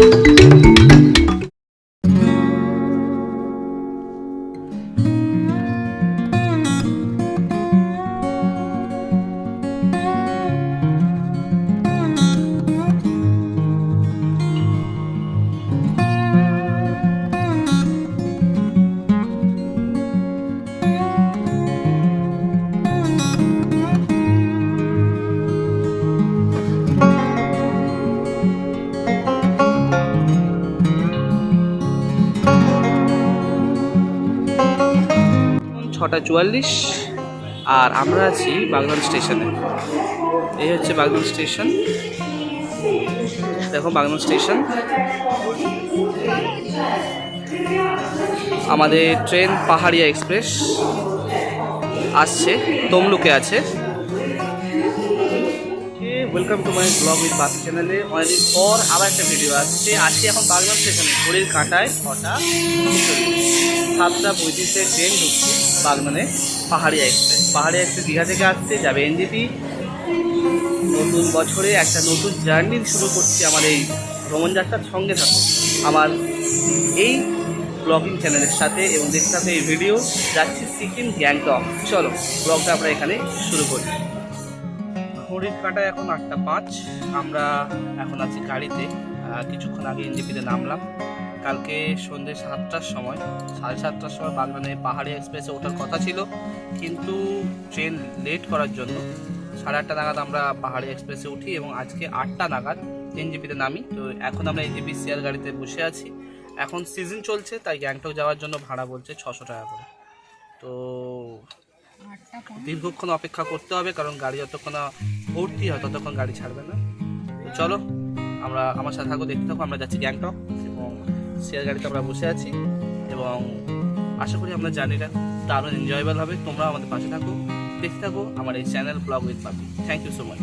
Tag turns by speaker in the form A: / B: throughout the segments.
A: thank you ছটা চুয়াল্লিশ। আর আমরা আছি বাগনান স্টেশনে। এই হচ্ছে বাগনান স্টেশন। দেখো বাগনান স্টেশন। আমাদের ট্রেন পাহাড়িয়া এক্সপ্রেস আসছে, তমলুকে আছে। Welcome to my vlog with বাস চ্যানেলে অনেকদিন পর আবার একটা ভিডিও আসছে। আসছি এখন বাগনান স্টেশনে, ঘড়ির কাঁটায় ছটা সাতটা পঁয়ত্রিশে ট্রেন ঢুকছে বাগনানে, পাহাড়ি এক্সপ্রেস পাহাড়ি এক্সপ্রেস দীঘা থেকে আসছে, যাবে এনজিপি নতুন বছরে একটা নতুন জার্নি শুরু করছি আমার এই ভ্রমণযাত্রার সঙ্গে থাকো। আমার এই ব্লগিং চ্যানেলের সাথে এবং দেখতে হবে এই ভিডিও যাচ্ছি সিকিম, গ্যাংটক। চলো ব্লগটা আমরা এখানে শুরু করি। ঘড়ির কাটা এখন আটটা পাঁচ। আমরা এখন আছি গাড়িতে। কিছুক্ষণ আগে এনজিপিতে নামলাম। কালকে সন্ধ্যে সাতটার সময়, সাড়ে সাতটার সময় বাগনানে পাহাড়ি এক্সপ্রেসে ওঠার কথা ছিল। কিন্তু ট্রেন লেট করার জন্য সাড়ে আটটা নাগাদ আমরা পাহাড়ি এক্সপ্রেসে উঠি এবং আজকে আটটা নাগাদ এনজিপিতে নামি। তো এখন আমরা এনজিপি শেয়ার গাড়িতে বসে আছি। এখন সিজন চলছে, তাই গ্যাংটক যাওয়ার জন্য ভাড়া বলছে ছশো টাকা করে। তো দীর্ঘক্ষণ অপেক্ষা করতে হবে, কারণ গাড়ি যতক্ষণ ভর্তি হয় ততক্ষণ গাড়ি ছাড়বে না। চলো, আমরা আমার সাথে থাকো, দেখতে থাকো, আমরা যাচ্ছি গ্যাংটক এবং শেয়ার গাড়িতে আমরা বসে আছি এবং আশা করি আমরা জার্নিটা দারুণ এনজয়েবল হবে। তোমরা আমাদের পাশে থাকো, দেখতে থাকো আমার এই চ্যানেল ব্লগ উইথ পাবি thank you so much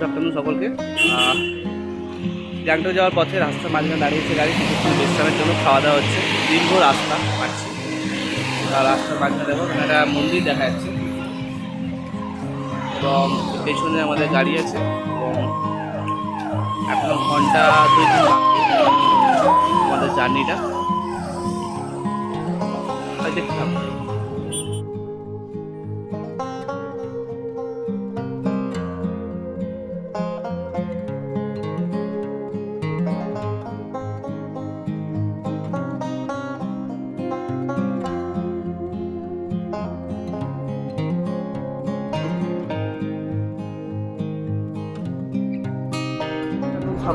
A: good afternoon সকলকে। গ্যাংটক যাওয়ার পথে রাস্তার মাঝখানে দাঁড়িয়েছে গাড়ি কিছুক্ষণ বিশ্রামের জন্য খাওয়া দাওয়া হচ্ছে। দীর্ঘ রাস্তা পাচ্ছি। রাস্তার মাঝখানে দেখো একটা মন্দির দেখা যাচ্ছে। এবং পেছনে আমাদের গাড়ি আছে। এবং এখন ঘণ্টা দুই আমাদের জার্নিটা। দেখতে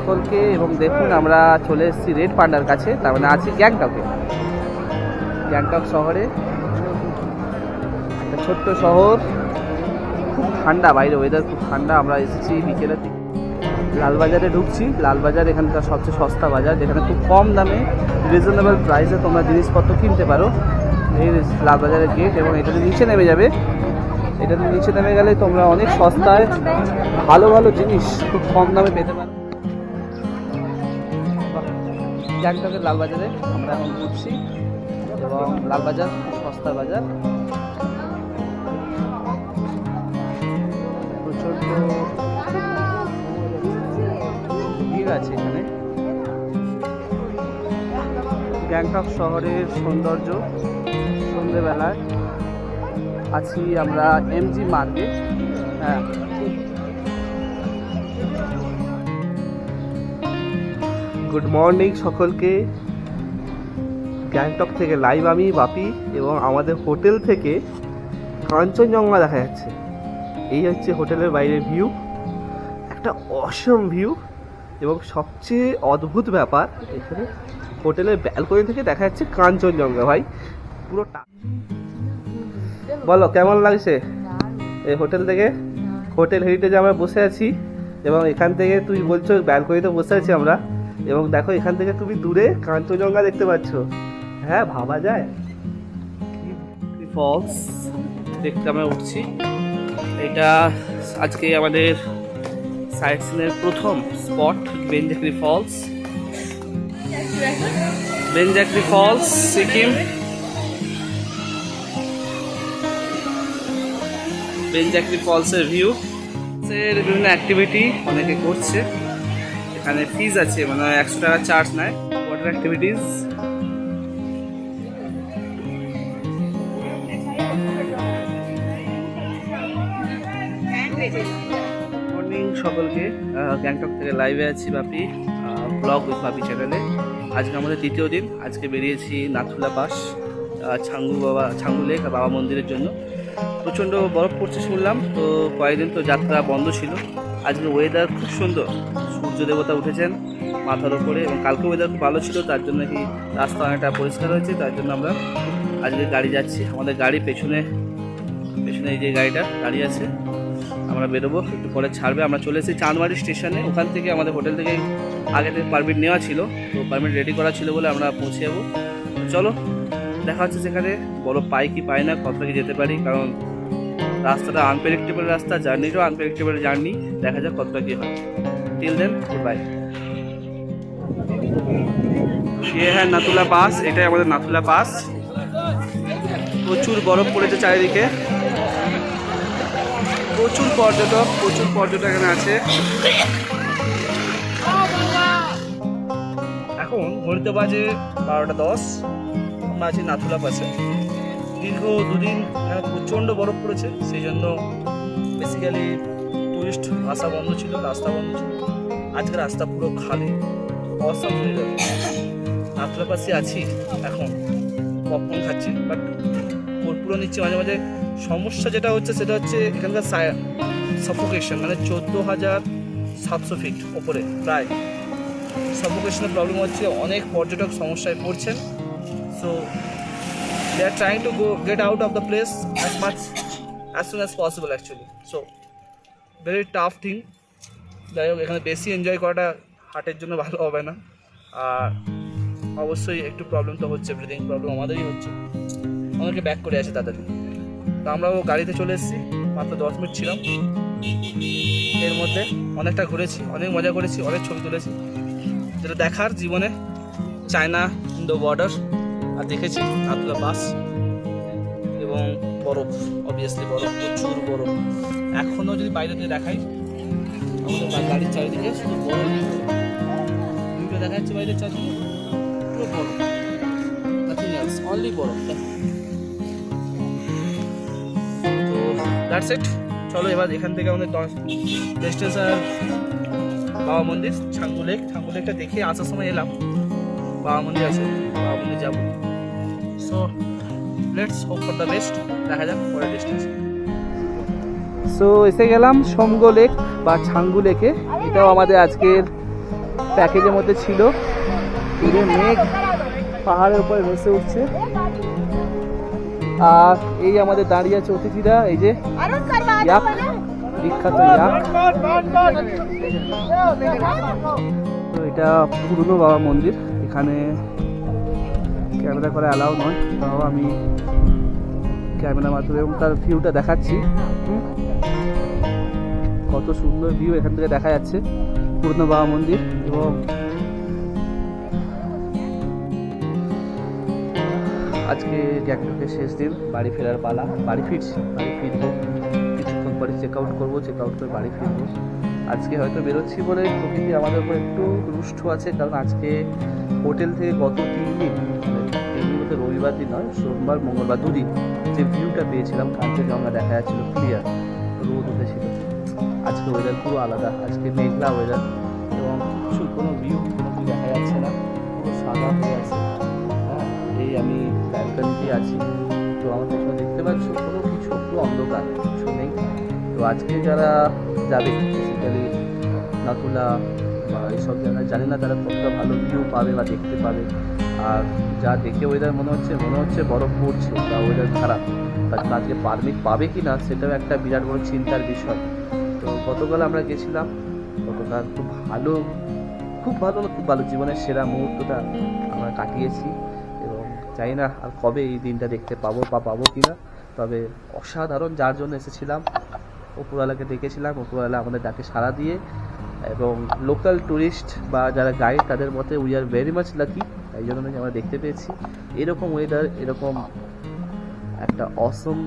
A: সকলকে এবং দেখুন আমরা চলে এসেছি রেড পান্ডার কাছে, তার মানে আছি গ্যাংটকে। গ্যাংটক শহরে, একটা ছোট্ট শহর, খুব ঠান্ডা বাইরে ওয়েদার খুব ঠান্ডা, আমরা এসেছি বিকেলের দিকে। লালবাজারে ঢুকছি, লালবাজার এখানকার সবচেয়ে সস্তা বাজার, যেখানে খুব কম দামে রিজনেবল প্রাইসে তোমরা জিনিসপত্র কিনতে পারো। এই লালবাজারের গেট এবং এটাতে নিচে নেমে যাবে এটাতে নিচে নেমে গেলে তোমরা অনেক সস্তায় ভালো ভালো জিনিস খুব কম দামে পেতে পারো। গ্যাংটকের লালবাজারে আমরা এখন ঘুরছি এবং লালবাজার, খুব সস্তার বাজার। প্রচণ্ড ভিড় আছে এখানে। গ্যাংটক শহরের সৌন্দর্য সন্ধেবেলায়। আছি আমরা এমজি মার্কেট। হ্যাঁ গুড মর্নিং সকলকে। গ্যাংটক থেকে লাইভ আমি, বাপি, এবং আমাদের হোটেল থেকে কাঞ্চনজঙ্ঘা দেখা যাচ্ছে। এই হচ্ছে হোটেলের বাইরের ভিউ একটা অসম ভিউ এবং সবচেয়ে অদ্ভুত ব্যাপার, এখানে হোটেলের ব্যালকনি থেকে দেখা যাচ্ছে কাঞ্চনজঙ্ঘা ভাই। পুরো বলো, কেমন লাগছে? এই হোটেল থেকে? হোটেল হেরিটেজে আমরা বসে আছি এবং এখান থেকে তুই বলছো ব্যালকনিতে বসে আছি আমরা। এবং দেখো এখান থেকে তুমি দূরে কাঞ্চনজঙ্ঘা দেখতে পাচ্ছ। হ্যাঁ ভাবা যায়। ফলস দেখতে আমরা উঠছি। এটা আজকে আমাদের সাইট সিনের প্রথম spot Benjakari falls Benjakari falls Sikkim Benjakari ফলসের view এর বিভিন্ন অ্যাক্টিভিটি অনেকে করছে। এখানে ফিজ আছে মানে একশো টাকা চার্জ নেয় ওয়াটার অ্যাক্টিভিটিস মর্নিং সকলকে গ্যাংটক থেকে লাইভে আছি বাপি ব্লগ উইথ বাপি চ্যানেলে আজকে আমাদের দ্বিতীয় দিন, আজকে বেরিয়েছি নাথুলা পাস ছাঙ্গু বাবা, ছাঙ্গু লেক বাবা মন্দিরের জন্য। প্রচণ্ড বরফ পড়ছে শুনলাম, তো কয়েকদিন তো যাত্রা বন্ধ ছিল। আজকে ওয়েদার খুব সুন্দর। সূর্য দেবতা উঠেছেন মাথার উপরে এবং কালকে ওয়েদার খুব ভালো ছিল, তার জন্য কি রাস্তা অনেকটা পরিষ্কার হয়েছে, তার জন্য আমরা আজকে গাড়ি যাচ্ছি। আমাদের গাড়ি পেছনে পেছনে এই যে গাড়িটা দাঁড়িয়ে আছে, আমরা বেরোবো, একটু পরে ছাড়বে। আমরা চলে এসেছি চাঁদমারি স্টেশনে, ওখান থেকে আমাদের হোটেল থেকে আগে থেকে পারমিট নেওয়া ছিল, তো পারমিট রেডি করা ছিল বলে আমরা পৌঁছে যাব। চলো, দেখা হচ্ছে সেখানে বড় পাই কি পাই না, কতটা কি যেতে পারি, কারণ রাস্তাটা আনপ্রেডিক্টেবল রাস্তা, জার্নিটাও আনপ্রেডিক্টেবল জার্নি, দেখা যাক কতটা কি হয়। টিল দেন গুড বাই ये হ্যাঁ নাথুলা পাস এটাই আমাদের নাথুলা পাস প্রচুর বরফ পড়েছে চারিদিকে। প্রচুর পর্যটক প্রচুর পর্যটক এখানে আছে। এখন ঘড়িতে বাজে বারোটা দশ। আমরা আছি নাথুলা পাশে দীর্ঘ দুদিন প্রচণ্ড বরফ পড়েছে, সেই জন্য বেসিক্যালি টুরিস্ট আসা বন্ধ ছিল, রাস্তা বন্ধ ছিল। আজকে রাস্তা পুরো খালি। অসাম হয়ে যাবে। নাথুলা পাশে আছি এখন। পপকর্ন খাচ্ছি। বাট কর্পূর নিচ্ছি মাঝে মাঝে। সমস্যা যেটা হচ্ছে, সেটা হচ্ছে এখানকার সাফোকেশন মানে চোদ্দ হাজার সাতশো ফিট ওপরে, প্রায়। সাফোকেশনের প্রবলেম হচ্ছে, অনেক পর্যটক সমস্যায় পড়ছেন। So they are trying to go get out of the place as much as soon as possible actually so very tough thing যাই হোক, এখানে বেশি এনজয় করাটা হার্টের জন্য ভালো হবে না। আর অবশ্যই একটু প্রবলেম তো হচ্ছে ব্রিদিং প্রবলেম আমাদেরই হচ্ছে। আমাদেরকে ব্যাক করে আছে তাড়াতাড়ি তো আমরাও গাড়িতে চলে এসেছি, মাত্র দশ মিনিট ছিলাম। এর মধ্যে অনেকটা ঘুরেছি, অনেক মজা করেছি, অনেক ছবি তুলেছি। যেটা দেখার জীবনে চায়না দ্য বর্ডার আর দেখেছি নাতুলা বাস এবং বরফ অবভিয়াসলি বরফ, প্রচুর বরফ। এখনও যদি বাইরে দিয়ে দেখাই বা- গাড়ির চারিদিকে, শুধু দেখা যাচ্ছে বাইরের চারিদিকে পুরো এলস অনলি দেখো। তো দ্যাটস ইট চলো, এবার এখান থেকে আমাদের ডেস্টিনেশন বাবা মন্দির, ছাঙ্গু লেক ছাঙ্গু লেকটা দেখে আসার সময় এলাম। বাবা মন্দির আছে, বাবা মন্দির যাব। So let's hope for the best দেখা যাক, পরের ডেস্টিনেশন সো এসে গেলাম সমগো লেক বা ছাঙ্গু লেকে। এটাও আমাদের আজকের প্যাকেজের মধ্যে ছিল। দূরে মেঘ পাহাড়ের উপরে ভেসে উঠছে। আর এই আমাদের দাঁড়িয়ে আছে অতিথিরা, এই যে ইয়াক, বিখ্যাত ইয়াক। তো এটা পুরনো বাবা মন্দির। এখানে ক্যামেরা করা অ্যালাউ নয়। তাও আমি ক্যামেরা মাধ্যমে এবং তার ভিউটা দেখাচ্ছি। কত সুন্দর ভিউ এখান থেকে দেখা যাচ্ছে। পুরনো বাবা মন্দির এবং আজকে গ্যাংটকের শেষ দিন, বাড়ি ফেরার পালা। বাড়ি ফিরছি, বাড়ি ফিরবো। কিছুক্ষণ পরে চেক আউট করব চেক আউট করে বাড়ি ফিরবো। আজকে হয়তো বেরোচ্ছি বলে প্রকৃতি আমাদের উপর একটু রুষ্ট আছে, কারণ আজকে হোটেল থেকে গত তিন দিন রবিবার দিন নয়, সোমবার, মঙ্গলবার দুদিন যে ভিউটা পেয়েছিলাম কাঞ্চনজঙ্ঘা দেখা যাচ্ছিল ক্লিয়ার রোদ উঠেছিল। আজকে ওয়েদার পুরো আলাদা। আজকে মেঘলা ওয়েদার এবং কিছু কোনো ভিউ কোনো কিছু দেখা যাচ্ছে না। পুরো সাদা হয়ে আছে। হ্যাঁ এই আমি ব্যালকানিতে আছি। তো আমার পেছনে দেখতে পাচ্ছ, কোনো কিছু পুরো অন্ধকার, কিছু নেই। তো আজকে যারা যাবে বেসিক্যালি নাথুলা বা এইসব জায়গায় জানি না, তারা কতটা ভালো ভিউ পাবে বা দেখতে পাবে। আর যা দেখে ওয়েদার মনে হচ্ছে মনে হচ্ছে বরফ পড়ছে বা ওয়েদার খারাপ। তার আজকে পারমিট পাবে কি না সেটাও একটা বিরাট বড় চিন্তার বিষয়। গতকাল আমরা গেছিলাম, গতকাল খুব ভালো খুব ভালো খুব ভালো জীবনের সেরা মুহূর্তটা আমরা কাটিয়েছি এবং জানি না আর কবে এই দিনটা দেখতে পাবো বা পাবো কি না তবে অসাধারণ যার জন্য এসেছিলাম ওপরওয়ালাকে ডেকেছিলাম ওপরওয়ালা আমাদের ডাকে সাড়া দিয়ে এবং লোকাল ট্যুরিস্ট বা যারা গাইড তাদের মতে we are very much lucky তাই জন্য নাকি আমরা দেখতে পেয়েছি। এরকম ওয়েদার এরকম একটা অসম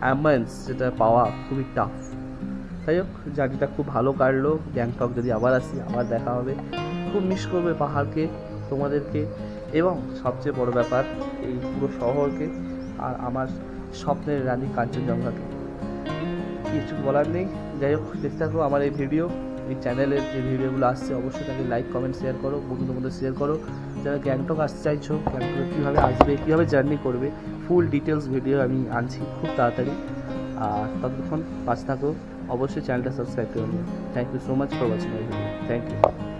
A: অ্যাম্বায়েন্স যেটা পাওয়া খুবই টাফ যাই হোক, জার্নিটা খুব ভালো কাটলো। গ্যাংটক যদি আবার আসি, আবার দেখা হবে। খুব মিস করবে পাহাড়কে, তোমাদেরকে। এবং সবচেয়ে বড় ব্যাপার, এই পুরো শহরকে আর আমার স্বপ্নের রানী কাঞ্চনজঙ্ঘাকে। কিছু বলার নেই। যাই হোক, দেখতে থাকো আমার এই ভিডিও এই চ্যানেলের যে ভিডিওগুলো আসছে, অবশ্যই তাকে লাইক কমেন্ট শেয়ার করো, বন্ধুদের মধ্যে শেয়ার করো। যারা গ্যাংটক আসতে চাইছো, গ্যাংটকে কীভাবে আসবে, কীভাবে জার্নি করবে ফুল ডিটেলস ভিডিও আমি আনছি খুব তাড়াতাড়ি। আর ততক্ষণ পাশে থাকো। অবশ্যই চ্যানেলটা সাবস্ক্রাইব করে নিও thank you so much for watching my video thank you